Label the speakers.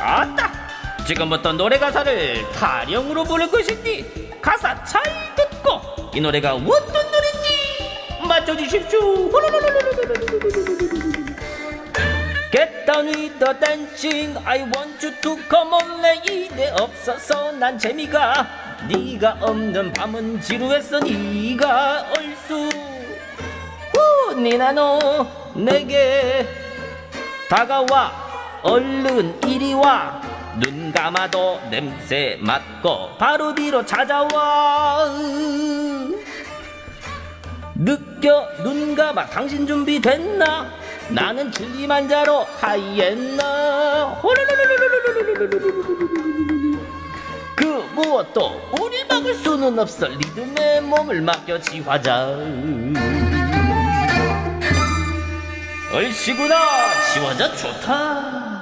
Speaker 1: 아따! 지금부터 노래 가사를 타령으로 부를 것이니 가사 잘 듣고 이 노래가 어떤 노래인지 맞춰주십시오. Get down with the dancing. I want you to come on. lady 없어서 난 재미가 네가 없는 밤은 지루했어. 네가 얼쑤 후 니나노 내게 다가와. 얼른 이리 와. 눈 감아도 냄새 맡고 바로 뒤로 찾아와. 느껴 눈 감아 당신 준비됐나? 나는 줄리만 자로 하이엔나. 그 무엇도 우리 막을 수는 없어 리듬에 몸을 맡겨 지화자. 얼씨구나 지화자 좋다.